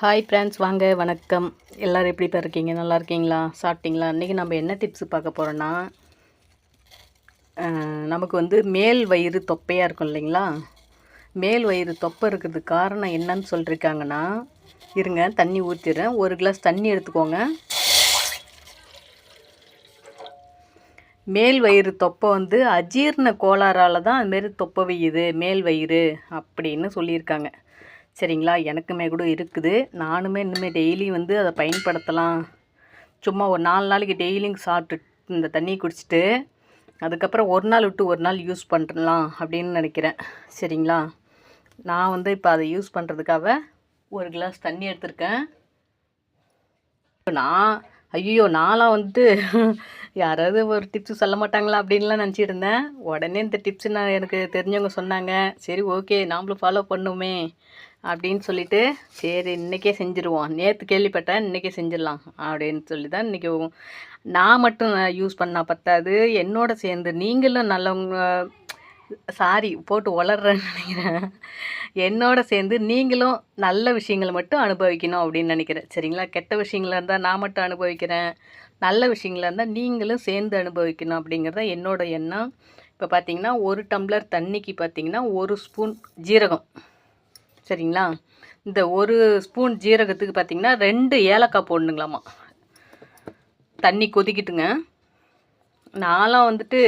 Hi friends வாங்க வணக்கம். எல்லோரும் எப்படி இப்போ இருக்கீங்க? நல்லா இருக்கீங்களா? சாப்பிட்டீங்களா? இன்றைக்கி நம்ம என்ன டிப்ஸ் பார்க்க போகிறோன்னா நமக்கு வந்து மேல் வயிறு தொப்பையாக இருக்கும் இல்லைங்களா? மேல் வயிறு தொப்பை இருக்கிறதுக்கு காரணம் என்னன்னு சொல்லியிருக்காங்கன்னா இருங்க தண்ணி ஊற்றிடுறேன் ஒரு கிளாஸ் தண்ணி எடுத்துக்கோங்க. மேல் வயிறு தொப்பை வந்து அஜீரண கோளாறால் தான் அதுமாரி தொப்பை வையுது மேல் வயிறு அப்படின்னு சொல்லியிருக்காங்க. சரிங்களா? எனக்குமே கூட இருக்குது. நானுமே இன்னுமே டெய்லி வந்து அதை பயன்படுத்தலாம். சும்மா ஒரு நாலு நாளைக்கு டெய்லியும் சாப்பிட்டு இந்த தண்ணியை குடிச்சிட்டு அதுக்கப்புறம் ஒரு நாள் விட்டு ஒரு நாள் யூஸ் பண்ணலாம் அப்படின்னு நினைக்கிறேன். சரிங்களா? நான் வந்து இப்போ அதை யூஸ் பண்ணுறதுக்காக ஒரு கிளாஸ் தண்ணி எடுத்திருக்கேன். நான் ஐயோ நான்லாம் வந்துட்டு யாராவது ஒரு டிப்ஸ் சொல்ல மாட்டாங்களா அப்படின்லாம் நினச்சிருந்தேன் உடனே இந்த டிப்ஸ் நான் எனக்கு தெரிஞ்சவங்க சொன்னாங்க. சரி ஓகே நாமளும் ஃபாலோ பண்ணுமே. அப்படின்னு சொல்லிட்டு சரி இன்றைக்கே செஞ்சுருவோம். நேற்று கேள்விப்பட்டேன் இன்றைக்கே செஞ்சிடலாம் அப்படின்னு சொல்லி தான் இன்றைக்கி நான் மட்டும் யூஸ் பண்ணால் பத்தாது. என்னோட சேர்ந்து நீங்களும் நல்லவங்க சாரி போட்டு வளர்றேன்னு நினைக்கிறேன். என்னோட சேர்ந்து நீங்களும் நல்ல விஷயங்களை மட்டும் அனுபவிக்கணும் அப்படின்னு நினைக்கிறேன். சரிங்களா? கெட்ட விஷயங்களா இருந்தால் நான் மட்டும் அனுபவிக்கிறேன். நல்ல விஷயங்களா இருந்தால் நீங்களும் சேர்ந்து அனுபவிக்கணும் அப்படிங்கிறது என்னோட எண்ணம். இப்போ பார்த்தீங்கன்னா ஒரு டம்ளர் தண்ணிக்கு பார்த்தீங்கன்னா ஒரு ஸ்பூன் ஜீரகம். சரிங்களா? இந்த ஒரு ஸ்பூன் ஜீரகத்துக்கு பார்த்தீங்கன்னா ரெண்டு ஏலக்காய் போடணுங்களாம்மா தண்ணி கொதிக்கிட்டுங்க. நான்லாம் வந்துட்டு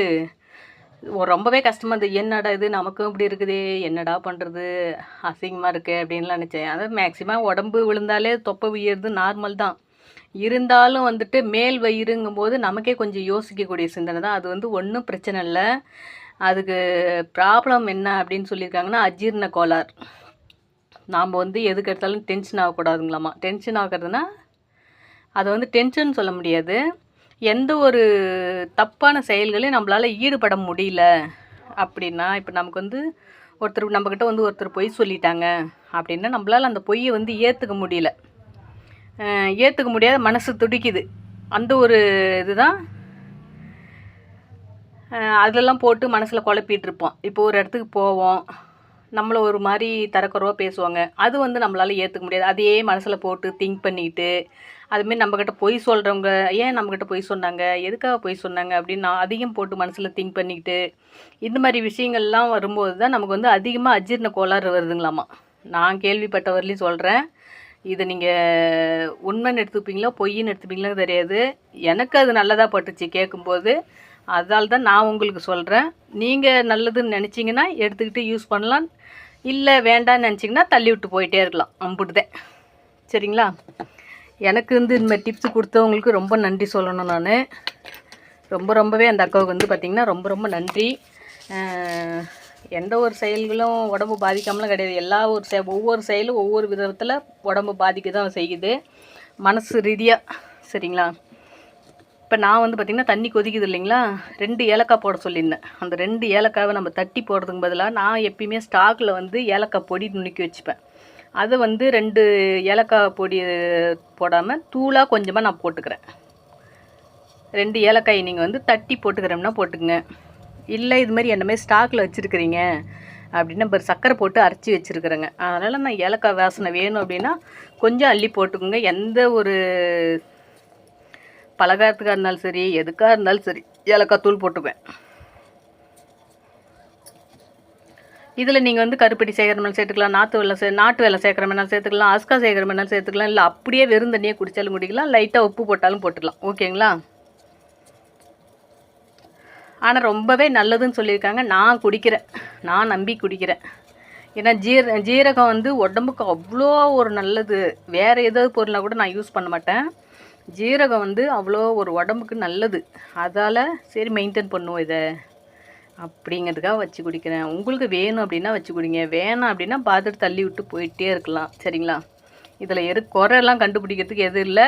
ரொம்பவே கஷ்டமாக இருந்தது. என்னடா இது? நமக்கும் இப்படி இருக்குது. என்னடா பண்ணுறது அசிங்கமாக இருக்குது அப்படின்லாம் நினச்சேன். அதாவது மேக்ஸிமம் உடம்பு விழுந்தாலே தொப்பை வியறது நார்மல் தான். இருந்தாலும் வந்துட்டு மேல் வயிறுங்கும் போது நமக்கே கொஞ்சம் யோசிக்கக்கூடிய சிந்தனை தான். அது வந்து ஒன்றும் பிரச்சனை இல்லை. அதுக்கு ப்ராப்ளம் என்ன அப்படின்னு சொல்லியிருக்காங்கன்னா அஜீர்ண கோளாறு. நாம் வந்து எதுக்கு எடுத்தாலும் டென்ஷன் ஆகக்கூடாதுங்களாம்மா டென்ஷன் ஆகிறதுனா அதை வந்து டென்ஷன் சொல்ல முடியாது. எந்த ஒரு தப்பான செயல்களையும் நம்மளால் ஈடுபட முடியல அப்படின்னா இப்போ நமக்கு வந்து ஒருத்தர் நம்மக்கிட்ட வந்து ஒருத்தர் பொய் சொல்லிட்டாங்க அப்படின்னா நம்மளால் அந்த பொய்யை வந்து ஏற்றுக்க முடியல. ஏற்றுக்க முடியாத மனசு துடிக்குது. அந்த ஒரு இதுதான். அதெல்லாம் போட்டு மனசில் குழப்பிகிட்டு இருப்போம். இப்போ ஒரு இடத்துக்கு போவோம். நம்மளை ஒரு மாதிரி தரக்குறவாக பேசுவாங்க. அது வந்து நம்மளால் ஏற்றுக்க முடியாது. அதையே மனசில் போட்டு திங்க் பண்ணிக்கிட்டு அதுமாரி நம்மக்கிட்ட பொய் சொல்கிறவங்க ஏன் நம்மக்கிட்ட பொய் சொன்னாங்க? எதுக்காக பொய் சொன்னாங்க? அப்படின்னு நான் அதிகம் போட்டு மனசில் திங்க் பண்ணிக்கிட்டு இந்த மாதிரி விஷயங்கள்லாம் வரும்போது தான் நமக்கு வந்து அதிகமாக அஜீர்ண கோளாறு வருதுங்களாமா. நான் கேள்விப்பட்ட வரலையும் சொல்கிறேன் இதை நீங்கள் உண்மைன்னு எடுத்துப்பீங்களா? பொய்ன்னு எடுத்துப்பீங்களா தெரியாது. எனக்கு அது நல்லதாக பட்டுச்சு கேட்கும்போது அதால் தான் நான் உங்களுக்கு சொல்கிறேன் நீங்கள் நல்லதுன்னு நினச்சிங்கன்னா எடுத்துக்கிட்டு யூஸ் பண்ணலாம். இல்லை வேண்டான்னு நினச்சிங்கன்னா தள்ளி விட்டு போயிட்டே இருக்கலாம். அம்புட்டுதேன் சரிங்களா? எனக்கு வந்து இந்தமாதிரி டிப்ஸ் கொடுத்தவங்களுக்கு ரொம்ப நன்றி சொல்லணும் நான். ரொம்ப ரொம்பவே அந்த அக்காவுக்கு வந்து பார்த்திங்கன்னா ரொம்ப ரொம்ப நன்றி. எந்த ஒரு செயல்களும் உடம்பு பாதிக்காமலாம் கிடையாது. எல்லா ஒரு செ ஒவ்வொரு செயலும் ஒவ்வொரு விதத்தில் உடம்பு பாதிக்க தான் செய்யுது. மனசு ரீதியாக சரிங்களா? இப்போ நான் வந்து பார்த்திங்கன்னா தண்ணி கொதிக்குது இல்லைங்களா? ரெண்டு ஏலக்காய் போட சொல்லியிருந்தேன். அந்த ரெண்டு ஏலக்காவை நம்ம தட்டி போடுறதுக்கு பதிலாக நான் எப்பயுமே ஸ்டாக்கில் வந்து ஏலக்காய் பொடி நுணுக்கி வச்சுப்பேன். அதை வந்து ரெண்டு ஏலக்காய் பொடி போடாமல் தூளாக கொஞ்சமாக நான் போட்டுக்கிறேன். ரெண்டு ஏலக்காய் நீங்கள் வந்து தட்டி போட்டுக்கிறோம்னா போட்டுக்கங்க. இல்லை இது மாதிரி என்ன மாதிரி ஸ்டாக்கில் வச்சுருக்கிறீங்க அப்படின்னா இப்போ சர்க்கரை போட்டு அரைச்சி வச்சுருக்குறேங்க. அதனால் நான் ஏலக்காய் வாசனை வேணும் அப்படின்னா கொஞ்சம் அள்ளி போட்டுக்கோங்க. எந்த ஒரு பலகாரத்துக்காக இருந்தாலும் சரி எதுக்காக இருந்தாலும் சரி ஏலக்காய் தூள் போட்டுப்பேன் இதில் நீங்கள் வந்து கருப்பட்டி சேர்க்குற சேர்த்துக்கலாம் நாற்று வெள்ளம் சே நாட்டு வெள்ளம் சேர்க்குற மாதிரி சேர்த்துக்கலாம் அஸ்கா சேர்க்குற மாதிரி சேர்த்துக்கலாம் இல்லை அப்படியே வெறும் தண்ணியை குடித்தாலும் குடிக்கலாம் லைட்டாக உப்பு போட்டாலும் போட்டுக்கலாம். ஓகேங்களா? ஆனால் ரொம்பவே நல்லதுன்னு சொல்லியிருக்காங்க. நான் குடிக்கிறேன். நான் நம்பி குடிக்கிறேன். ஏன்னா ஜீர ஜீரகம் வந்து உடம்புக்கு அவ்வளோ ஒரு நல்லது. வேறு ஏதாவது பொருளாக கூட நான் யூஸ் பண்ண மாட்டேன். ஜீரகம் வந்து அவ்வளோ ஒரு உடம்புக்கு நல்லது. அதால் சரி மெயின்டைன் பண்ணுவோம் இதை. அப்படிங்கிறதுக்காக வச்சு குடிக்கிறேன். உங்களுக்கு வேணும் அப்படின்னா வச்சு குடிங்க. வேணாம் அப்படின்னா பார்த்துட்டு தள்ளி விட்டு போயிட்டே இருக்கலாம். சரிங்களா? இதில் எது குறையெல்லாம் கண்டுபிடிக்கிறதுக்கு எதுவும் இல்லை.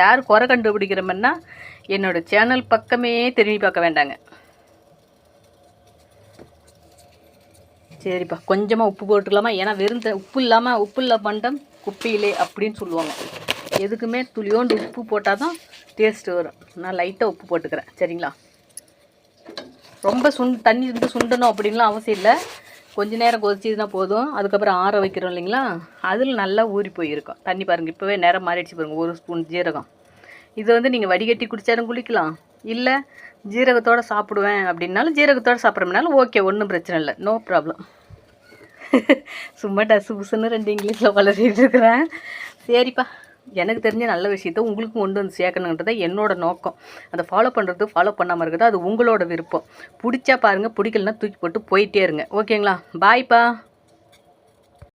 யார் குறை கண்டுபிடிக்கிற மாதிரினா என்னோடய சேனல் பக்கமே திரும்பி பார்க்க வேண்டாங்க. சரிப்பா கொஞ்சமாக உப்பு போட்டுக்கலாமா? ஏன்னா வெறும் உப்பு இல்லாமல் உப்பு இல்லை பண்டம் குப்பையிலே அப்படின்னு சொல்லுவாங்க. எதுக்குமே துளியோண்டு உப்பு போட்டால் தான் டேஸ்ட்டு வரும். நான் லைட்டாக உப்பு போட்டுக்கிறேன். சரிங்களா? ரொம்ப சுண் தண்ணி வந்து சுண்டணும் அப்படின்லாம் அவசியம் இல்லை. கொஞ்ச நேரம் கொதிச்சதுன்னா போதும். அதுக்கப்புறம் ஆற வைக்கிறோம் இல்லைங்களா? அதில் நல்லா ஊறி போயிருக்கும். தண்ணி பாருங்கள் இப்போவே நேரம் மாறிடுச்சு பாருங்கள் ஒரு ஸ்பூன் ஜீரகம். இது வந்து நீங்கள் வடிகட்டி குடித்தாலும் குளிக்கலாம். இல்லை ஜீரகத்தோடு சாப்பிடுவேன் அப்படின்னாலும் ஜீரகத்தோடு சாப்பிட்றோம்னாலும் ஓகே ஒன்றும் பிரச்சனை இல்லை. நோ ப்ராப்ளம் சும்மா டசு புசுன்னு ரெண்டு இங்கிலீஷில் வளர்த்திட்டு இருக்கிறேன். சரிப்பா. எனக்கு தெரிஞ்ச நல்ல விஷயத்த உங்களுக்கும் கொண்டு வந்து சேர்க்கணுன்றது என்னோட நோக்கம். அதை ஃபாலோ பண்ணுறது ஃபாலோ பண்ணாமல் இருக்கிறது அது உங்களோட விருப்பம். பிடிச்சா பாருங்கள் பிடிக்கலனா தூக்கி போட்டு போயிட்டே இருங்க. ஓகேங்களா? பாய்ப்பா